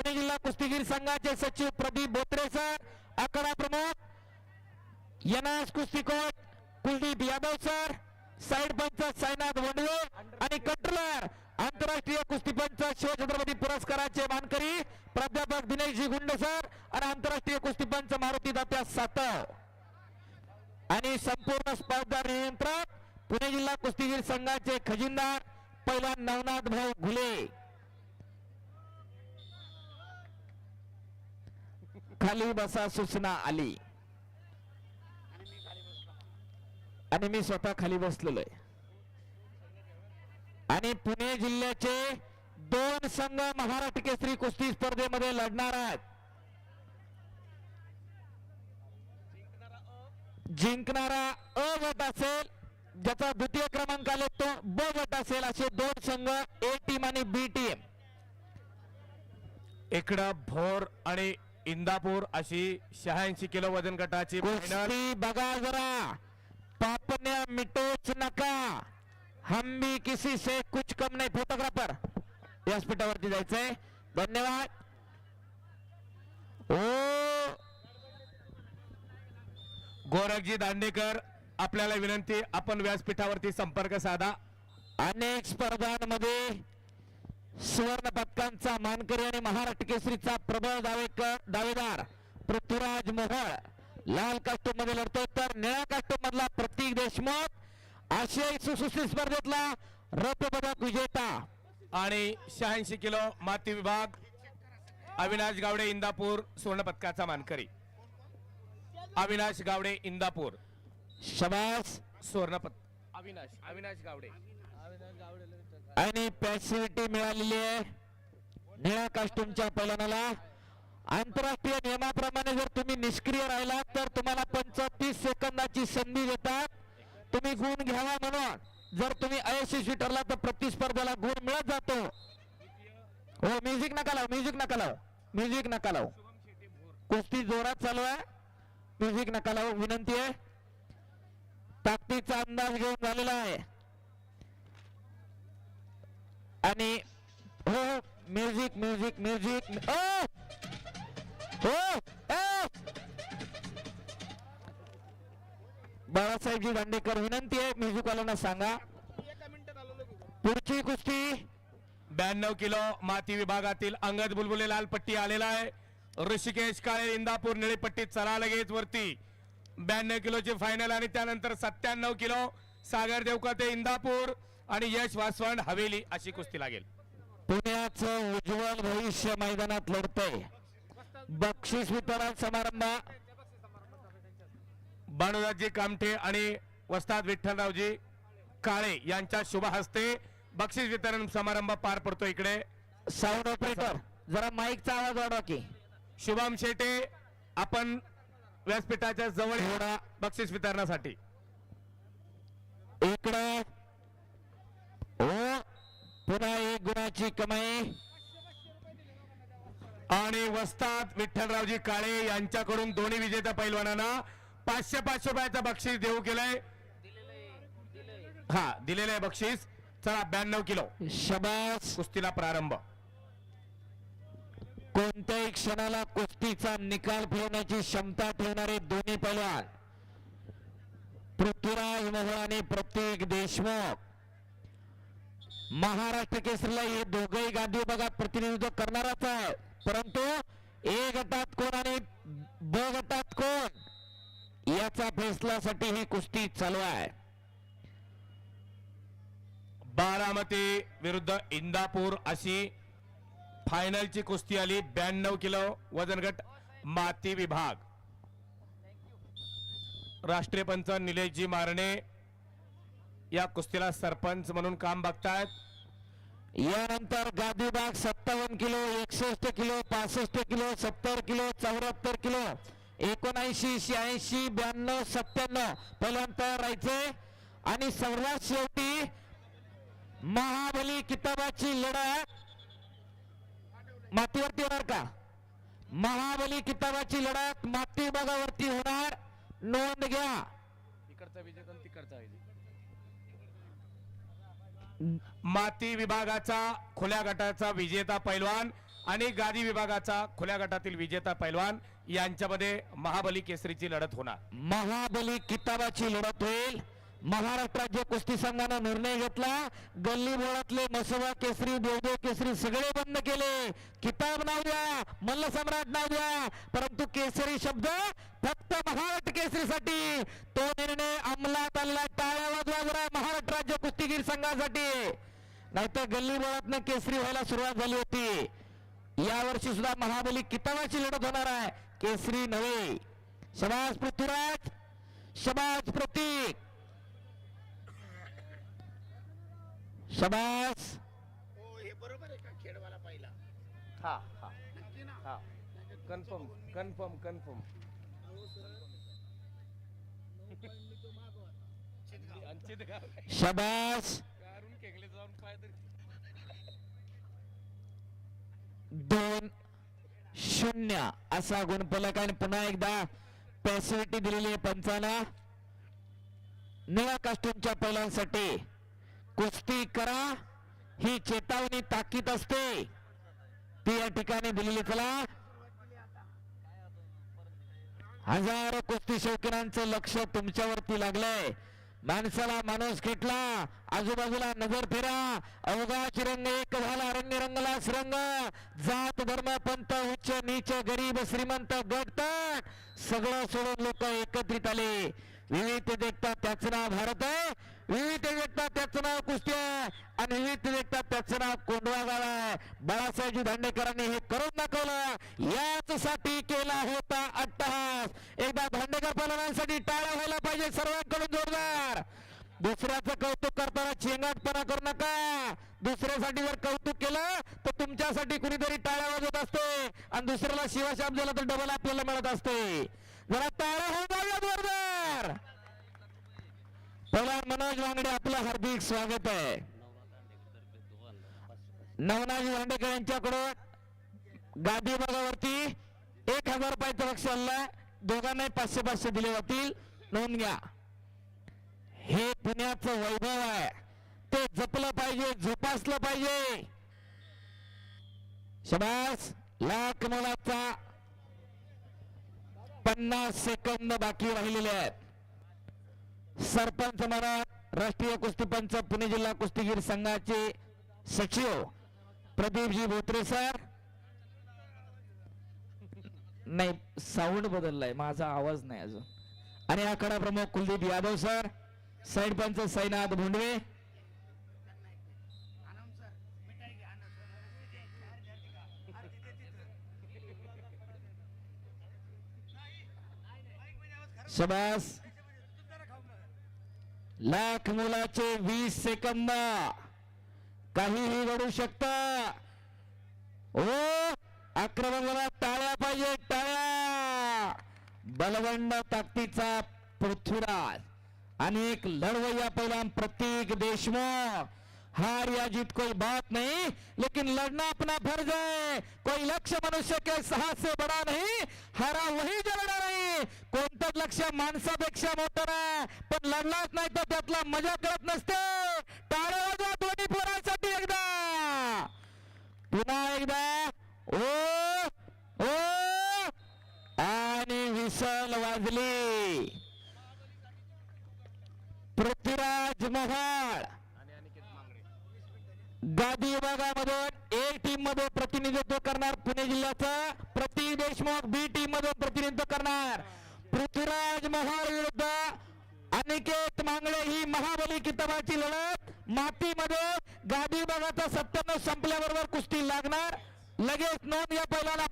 पुणे जिल्हा कुस्तीगीर संघाचे सचिव प्रदीप बोत्रे सर अकरा प्रमुख यनास कुस्तीकोट कुलदीप यादव सर साईड पंच साईनाथ वंडवे आणि कंट्रोलर आंतरराष्ट्रीय कुस्ती पंच शिवछत्रपती पुरस्काराचे मानकरी प्राध्यापक दिनेशजी गुंड सर आणि आंतरराष्ट्रीय कुस्ती पंच मारुती दात्या सातव. आणि संपूर्ण स्पर्धा नियंत्रक पुणे जिल्हा कुस्तीगीर संघाचे खजिनदार पहिला नवनाथ भाऊ घुले. खाली बसा सूचना आली. आणि मी स्वतः खाली बसलेलो आहे. आणि पुणे जिल्ह्याचे दोन संघ महाराष्ट्र केसरी कुस्ती स्पर्धेमध्ये लढणार आहेत. जिंकणारा अ गट असेल ज्याचा द्वितीय क्रमांक आले तो ब गट असेल असे दोन संघ ए टीम आणि बी टीम. इकडं भोर आणि इंदापूर अशी शहाऐंशी किलो वजन गटाची फायनल कुस्ती बघा जरा. पापण्या मिटोच नका. हम भी किसी से कुछ कम नाही. फोटोग्राफर. व्यासपीठावरती जायचंय. धन्यवाद. ओ. गोरखजी दांडेकर आपल्याला विनंती आपण व्यासपीठावरती संपर्क साधा. अनेक स्पर्धांमध्ये सुवर्ण पदकांचा मानकरी आणि महाराष्ट्र केसरीचा प्रबळ दावेकर दावेदार पृथ्वीराज मोहळ. लाल कास्टूममध्ये लढतोय तर निळ्या कास्टूम मधला प्रतीक देशमुख. आशियाई सुसुस्ती स्पर्धेतला रौप्य पदक विजेता. आणि शहाऐंशी किलो माती विभाग अविनाश गावडे इंदापूर स्वर्ण पदकाचा मानकरी. अविनाश गावडे इंदापूर. शबास. स्वर्ण पद अविनाश अविनाश गावडे. आणि पॅसिव्हिटी मिळालेली आहे. निळ्या कास्टूमच्या पैलवानाला आंतरराष्ट्रीय नियमाप्रमाणे जर तुम्ही निष्क्रिय राहिलात तर तुम्हाला पंचतीस सेकंदाची संधी देतात. तुम्ही गुण घ्यावा म्हणून. जर तुम्ही अयशस्वी ठरला तर प्रतिस्पर्धाला गुण मिळत जातो. हो म्युझिक नका लाव म्युझिक नका लाव म्युझिक नका लाव. कुस्ती जोरात चालू आहे. म्युझिक नका लाव विनंती आहे. ताकदीचा अंदाज घेऊन झालेला आहे. आणि हो म्युझिक म्युझिक म्युझिक ओ! हो बाळासाहेबजी दांडेकर विनंती आहे म्युझिकवाल्यांना सांगा. पुढची कुस्ती. ब्याण्णव किलो माती विभागातील अंगद बुलबुले लाल पट्टी आलेला आहे. ऋषिकेश काळे इंदापूर निळी पट्टी चला लगेच वरती. ब्याण्णव किलोची फायनल आणि त्यानंतर सत्त्याण्णव किलो सागर देवकाते इंदापूर. आणि यश वासवण हवेली अशी कुस्ती लागेल. पुण्याचं उज्ज्वल भविष्य मैदानात लढतंय. बक्षीस वितरण समारंभ. बाणुदाजी कामठे आणि वस्ताद विठ्ठलरावजी काळे यांच्या शुभ हस्ते बक्षीस वितरण समारंभ पार पडतो इकडे. साऊंड ऑपरेटर जरा माईकचा आवाज वाढवा की. शुभम शेटे आपण व्यासपीठाच्या जवळ बक्षीस वितरणासाठी. इकडे हो पुन्हा एक गुणाची कमाई. आणि वस्ताद विठ्ठलरावजी काळे यांच्याकडून दोन्ही विजेत्या पैलवानांना पाचशे पाचशे रुपयाचं बक्षीस देऊ केलंय. हा दिलेलं आहे बक्षीस. चला ब्याण्णव किलो. शबास. कुस्तीला प्रारंभ. कोणत्याही क्षणाला कुस्तीचा निकाल फिरवण्याची क्षमता ठेवणारे दोन्ही पैलवान पृथ्वीराज मोहोळ आणि प्रतीक देशमुख महाराष्ट्र केसरीला हे दोघही गांधी विभागात प्रतिनिधित्व करणारच आहे. परंतु ए गटात कोण आणि ब गटात कोण? याचा फैसलासाठी ही कुस्ती चालू आहे. बारामती विरुद्ध इंदापूर अशी फायनलची कुस्ती आली. ब्याण्णव किलो वजन गट माती विभाग. राष्ट्रीय पंच निलेशजी मारणे या कुस्तीला सरपंच म्हणून काम बघतायत. यानंतर गादी भाग सत्तावन्न किलो एकसष्ट किलो पासष्ट किलो सत्तर किलो चौऱ्याहत्तर किलो एकोणऐंशी शहाऐंशी ब्याण्णव सत्त्याण्णव पहिल्यांदा तयार राहायचे. आणि सर्वात शेवटी महाबली किताबाची लढत मातीवरती होणार का? महाबली किताबाची लढत माती विभागावरती होणार. नोंद घ्या. माती विभागाचा खुल्या गटाचा विजेता पैलवान आणि गादी विभागाचा खुल्या गटातील विजेता पैलवान यांच्यामध्ये महाबली केसरीची लढत होणार. महाबली किताबाची लढत होईल. महाराष्ट्र राज्य कुस्ती संघानं निर्णय घेतला. गल्ली बोळातले मसोबा केसरी देवदेव केसरी सगळे बंद केले. किताब नाव द्या मल्ल सम्राट नाव द्या. परंतु केसरी शब्द फक्त महाराष्ट्र केसरीसाठी. तो निर्णय अंमलात आणला टाळ्या वाजवा जरा महाराष्ट्र राज्य कुस्तीगीर संघासाठी. नाहीतर गल्ली बोळातनं केसरी व्हायला सुरुवात झाली होती. या वर्षी सुद्धा महाबली किताबाची लढत होणार आहे. केसरी नव्हे. शबाज पृथ्वीराज शबाज प्रतीक. शबाज हो हे बरोबर आहे का खेडवाला पहिला? हा हा. नक्की ना? हा. Confirm confirm confirm. शबाज दोन शून्य. असा गुणफलकाने पुन्हा एकदा पॅसिव्हिटी दिलेली आहे पंचाला. निळ्या कास्टूमच्या पैलांसाठी कुस्ती करा ही चेतावणी ताकीद असते. ती या ठिकाणी दिलेली चला. हजारो कुस्ती शौकीनांचं लक्ष तुमच्यावरती लागलंय. माणसाला माणूस खेटला आजूबाजूला नजर फिरा. अवघा रंग एक झाला अरण्य रंगला रंग जात धर्म पंत उच्च नीच गरीब श्रीमंत गटतट सगळं सोडून लोक एकत्रित आले. विविध देखता त्याचं नाव भारत आहे. विविध देखता त्याचं नाव कुस्ती आहे. आणि विविध देखता त्याचं नाव कोंडवा गाव आहे. बाळासाहेबजी दांडेकरांनी हे करून दाखवलं. याच साठी केला होता अट्टहास. एकदा दांडेकर पालनांसाठी टाळा व्हायला पाहिजे सर्वांकडून जोरदार. दुसऱ्याचं कौतुक करताना चेंगाटपणा करू नका. दुसऱ्यासाठी जर कौतुक केलं तर तुमच्यासाठी कुणीतरी टाळ्या वाजवत असते. आणि दुसऱ्याला शिवाशाप दिला तर डबल आपल्याला मिळत असते. जरा टाळ्या होऊ जाऊया जोरदार. पहिला मनोज वांगडे आपलं हार्दिक स्वागत आहे. नवनाजी दांडेकर यांच्याकडून गादी भागावरती एक हजार रुपयाचा लक्ष आणलंय दोघांनाही पाचशे पाचशे दिले जातील. नोंद घ्या. हे पुण्याचं वैभव आहे. ते जपलं पाहिजे जोपासलं पाहिजे. शबास. लाख मोलाचा पन्नास सेकंद बाकी राहिलेले आहेत. सरपंच म्हणा राष्ट्रीय कुस्ती पंच पुणे जिल्हा कुस्तीगीर संघाचे सचिव प्रदीपजी भोत्रे सर. नाही साऊंड बदललाय माझा आवाज नाही अजून. आणि आखाडा प्रमुख कुलदीप यादव सर साईड पंच सैनाथ भोंडवे. शबास. लाख मुलाचे वीस सेकंद. काहीही घडू शकत. ओ आक्रमणाला टाळ्या पाहिजे टाळ्या. बलवंड ताकदीचा पृथ्वीराज आणि एक लढवय्या पहिला प्रतीक देशमुख. हार या जीत कोई बात नहीं लेकिन लड़ना अपना फर्ज है कोई लक्ष्य मनुष्य के साहस से बड़ा नहीं हरा वही जलणार नहीं. कोणतं लक्ष माणसापेक्षा मोठं नाही पण लढलाच नाही तर त्यातला मजा करत नसते. टाळ्या दोन्ही पोरांसाठी एकदा. पुन्हा एकदा. ओ ओ आणि विसल वाजली. पृथ्वीराज महा टीममध्ये प्रतिनिधित्व करणार. पुणे जिल्ह्याचं प्रतीक देशमुख बी टीममध्ये प्रतिनिधित्व करणार. पृथ्वीराज महाळ विरुद्ध अनिकेत मांगडे ही महाबली किताबाची लढत. मातीमध्ये गादी भागाचा सत्त्याण्णव संपल्याबरोबर कुस्ती लागणार. लगेच नोंद या पहिल्याला